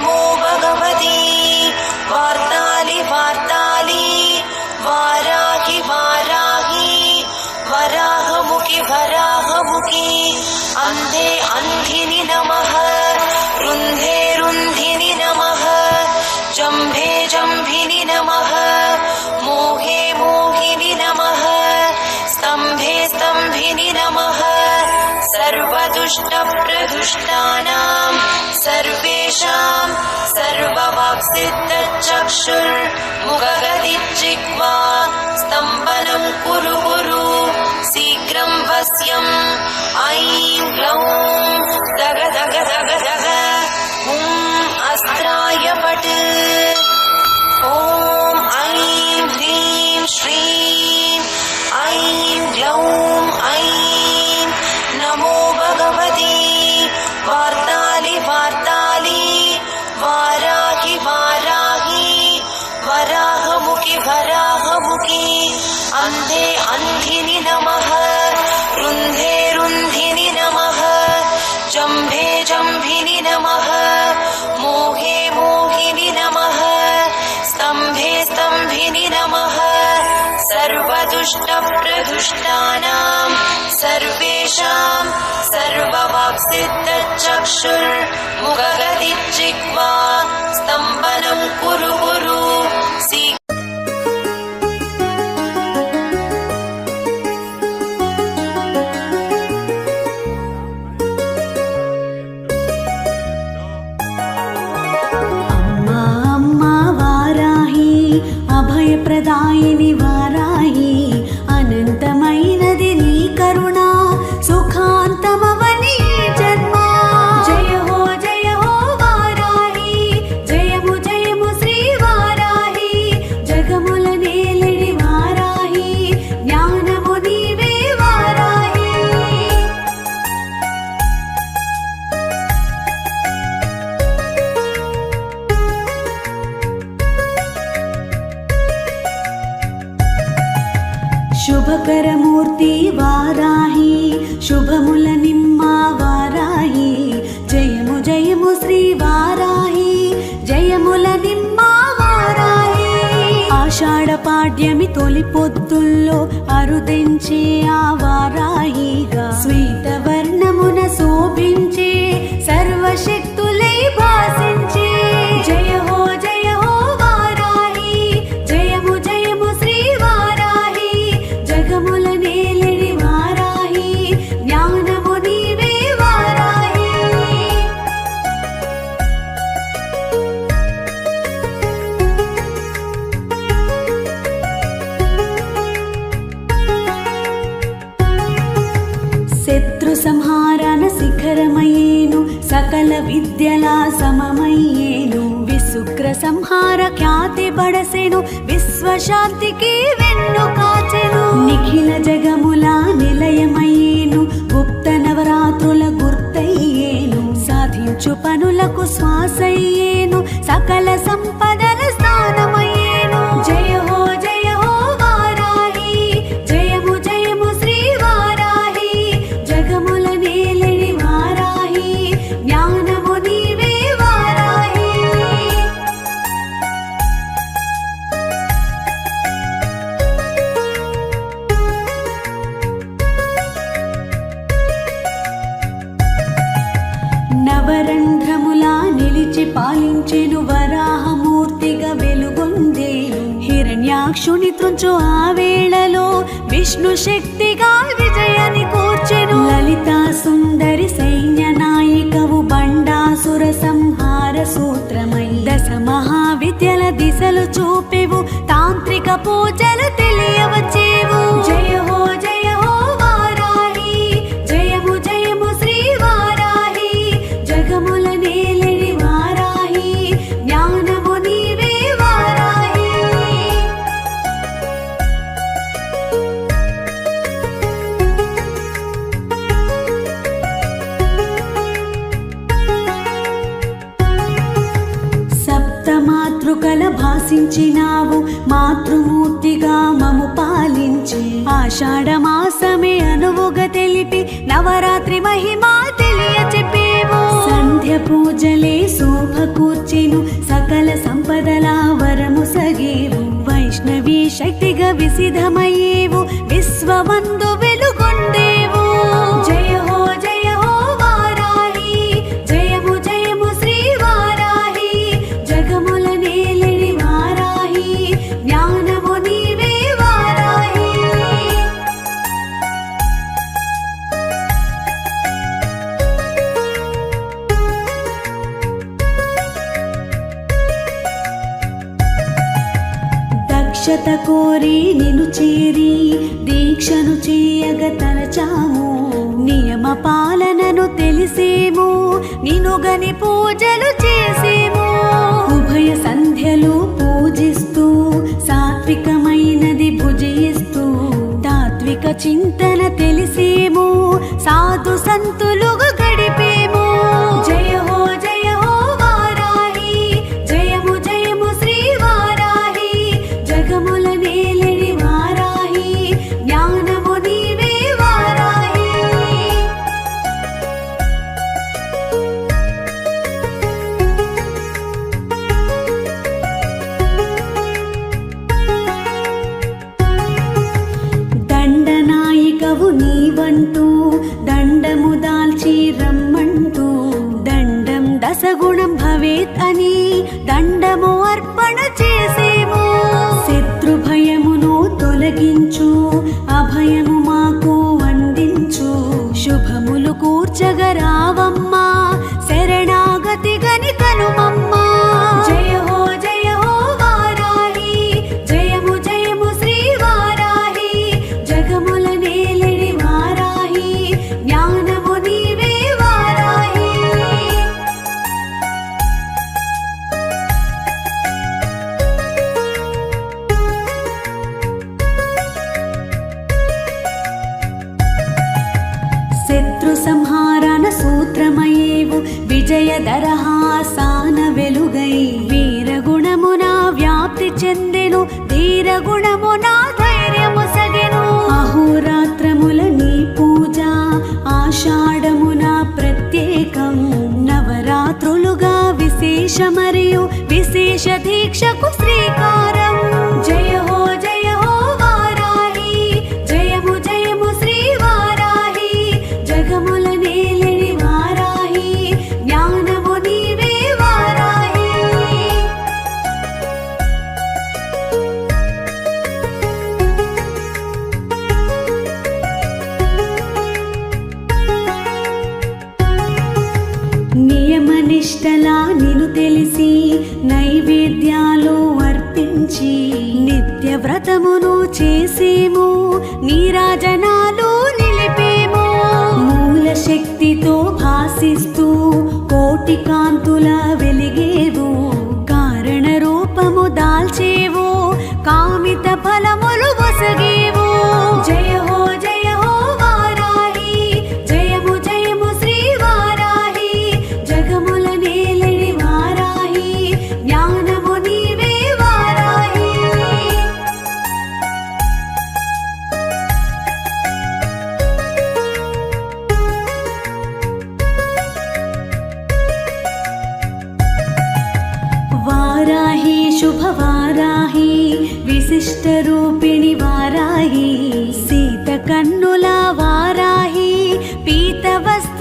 नमो भगवती। वार्ताली वार्ताली। वाराहि वाराहि। वराहमुखि वराहमुखि। अन्धे अन्धिनि नमः। रुन्धे रुन्धिनि नमः। जम्भे जम्भिनि नमः। मोहे मोहिनि नमः। स्तम्भे स्तम्भिनि नमः। सर्वदुष्टप्रदुष्टानां सर्वेषाम् சித்தச்சக்ஷுள் முககதிச்சிக்மா ஸ்தம்பனம் குரு குரு சீக்கிரம் வசியம் ஐம் க்ளௌ दुष्टप्रदुष्टानाम् सर्वेषाम् सर्वेषां स्तम्भनम् चिक्वा स्तम्भनं कुरु कुरु अम्बराही अभयप्रदायिनि वारा పాడ్యమి తొలి పొద్దుల్లో అరుదించే ఆ వారాహిగా. శ్వేతవర్ణమున శోభించే సర్వశక్తి శత్రు సంహారణ శిఖరమయ్యేను సకల విద్యలా సమమయ్యేను విశుక్ర సంహార ఖ్యాతి బడసెను విశ్వశాంతికి వెన్ను కాచెను. నిఖిల జగముల నిలయమయ్యేను గుప్త నవరాత్రుల గుర్తయ్యేను సాధించు పనులకు శ్వాసయ్యేను సకల సంపదల కూర్చు ఆ వేళలో విష్ణు శక్తిగా విజయని కూర్చెను. లలితా సుందరి సైన్య నాయికవు బండాసుర సంహార సూత్రమై దశ మహావిద్యల దిశలు చూపెవు. తాంత్రిక పూజలు తెలియవచ్చు ಶಕ್ತಿಗ ವಿಸಿಧಮಯೇವು ವಿಶ್ವವೊಂದು మురుగని పూజలు చేసేము. ఉభయ సంధ్యలు పూజిస్తూ సాత్వికమైనది భుజిస్తూ తాత్విక చింతన తెలిసేము. సాధు సంతులుగా దండము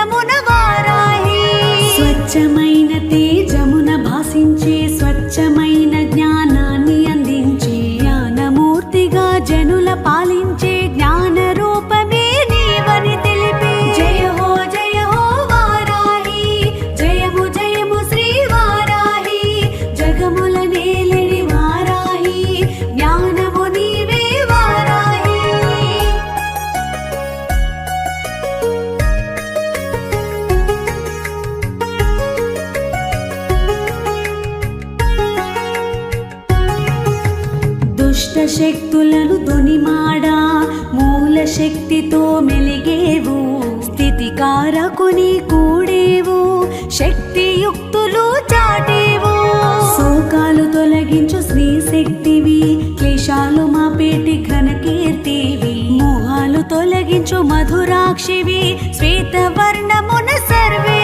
enamorado. శక్తులను దొనిమాడా మూల శక్తితో మెలిగేవు. స్థితి కారకుని కూడేవు. శక్తియుక్తులు చాటేవు. శోకాలు తొలగించు శ్రీ శక్తివి క్లేశాలు మా పేటి ఘనకీర్తివి. మోహాలు తొలగించు మధురాక్షివి. శ్వేతవర్ణమున సర్వే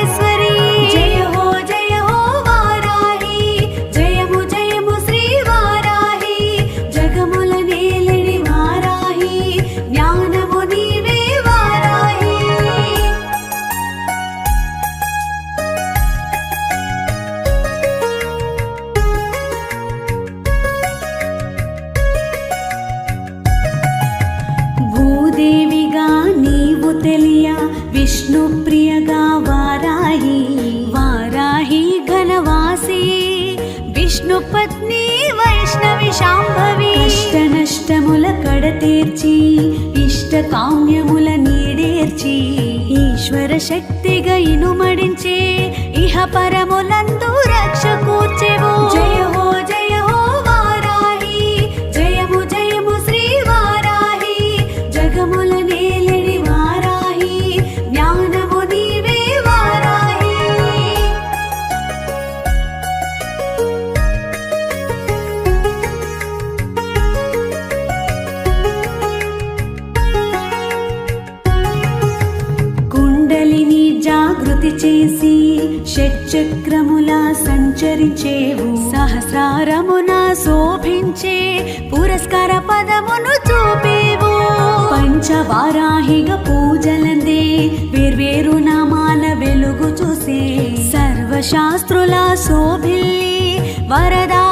వారాహిగ పూజలందే. వేర్వేరు నామాల వెలుగు చూసి. సర్వశాస్త్రుల శోభిల్లి. వరదా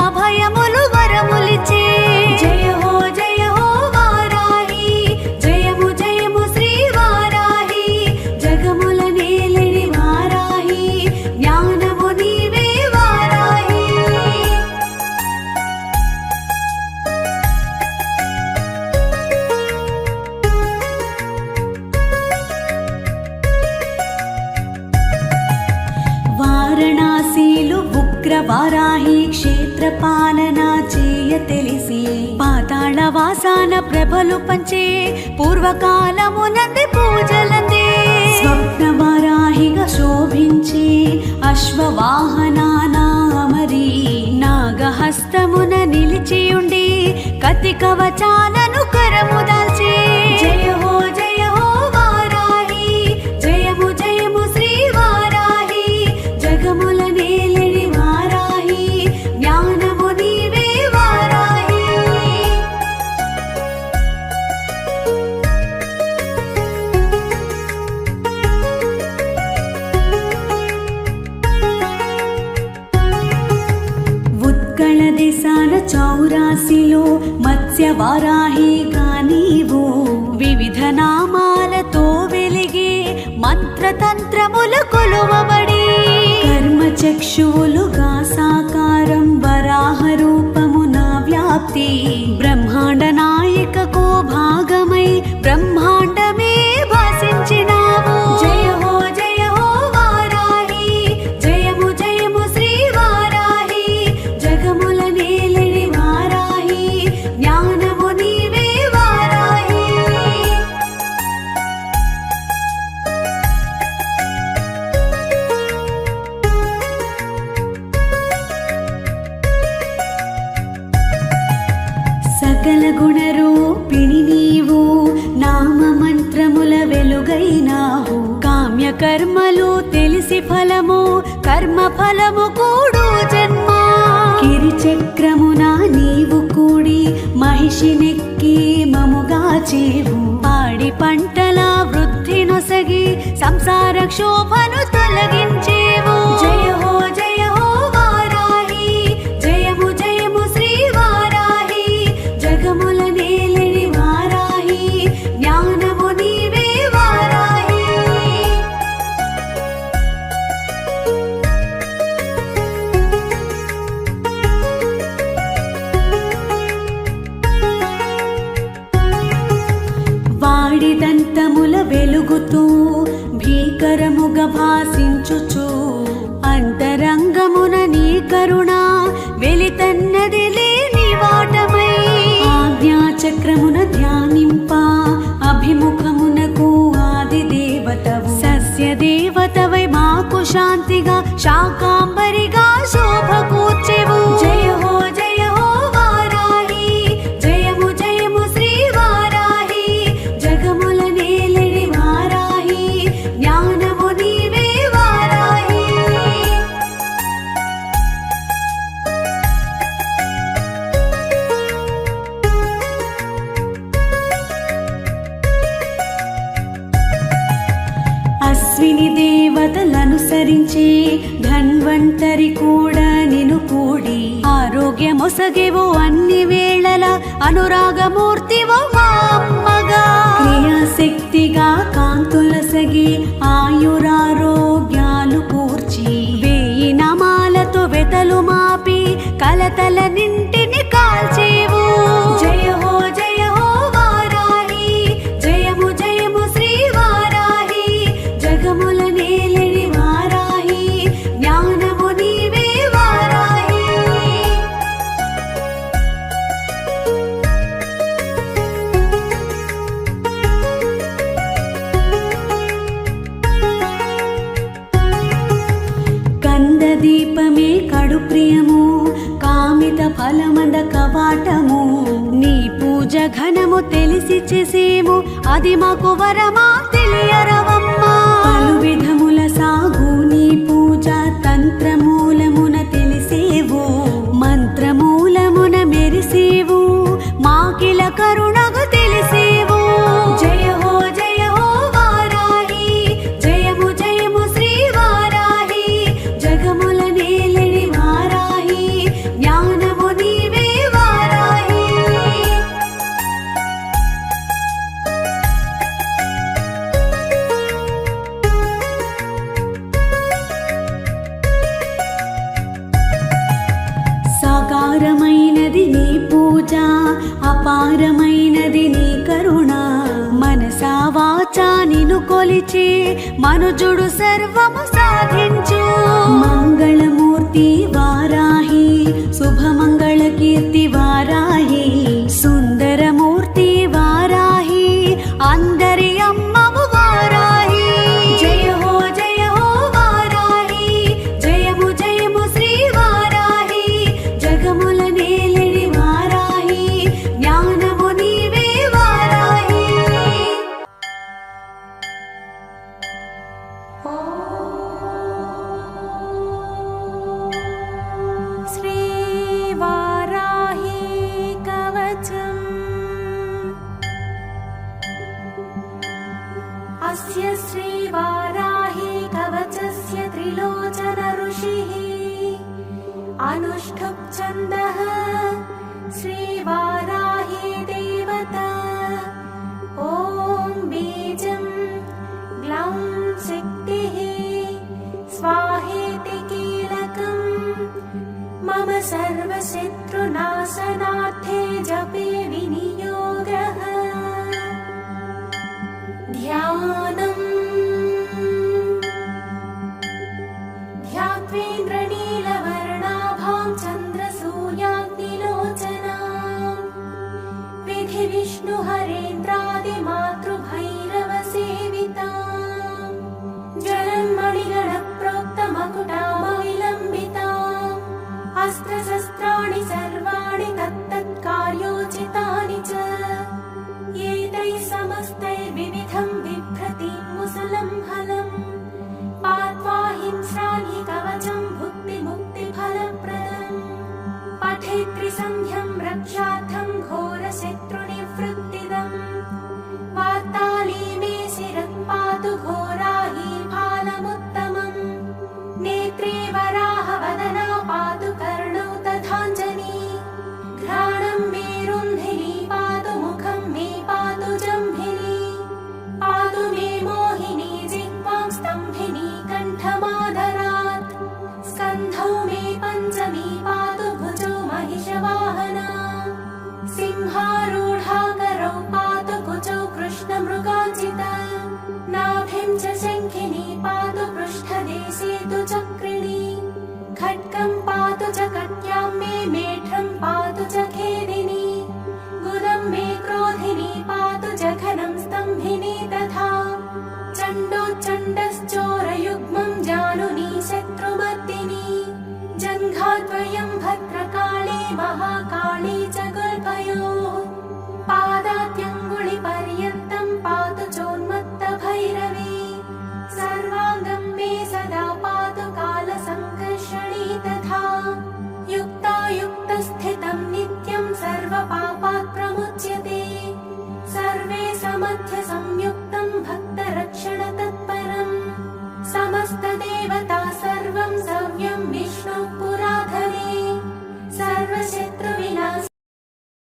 శ్మశాన ప్రభలు పంచి పూర్వకాలమునంది పూజలందే. స్వప్నవారాహిగా శోభించి అశ్వవాహనామరి నాగహస్తమున నిలిచియుండి కతి కవచాలను కరముదల్ మత్స్య మత్స్యవారాహిగా నీవు వివిధ నామాలతో వెలిగే మంత్రతంత్రములు కొలువబడి. కర్మచక్షువులుగా సాకారం వరాహ రూపమున వ్యాప్తి. బ్రహ్మాండ నాయకకో భాగమై బ్రహ్మాండమే శాంతిగా శాఖ మొసగెవో అన్ని వేళల అనురాగమూర్తివో మా శక్తిగా క్రియాశక్తిగా కాంతులసగి ఆయురారోగ్యాలు కూర్చి వేయి నమాలతో వెతలు మాపి కలతల నింటి దీపమే కడు ప్రియము కామిత ఫలమంద కవాటము. నీ పూజ ఘనము తెలిసి చేసేము అది మాకు వరమా తెలియరవా? श्रीवाराही देवता। ॐ बीजं ग्लां सिद्धिः। स्वाहिति कीलकम् मम सर्वशत्रुना Lord, for your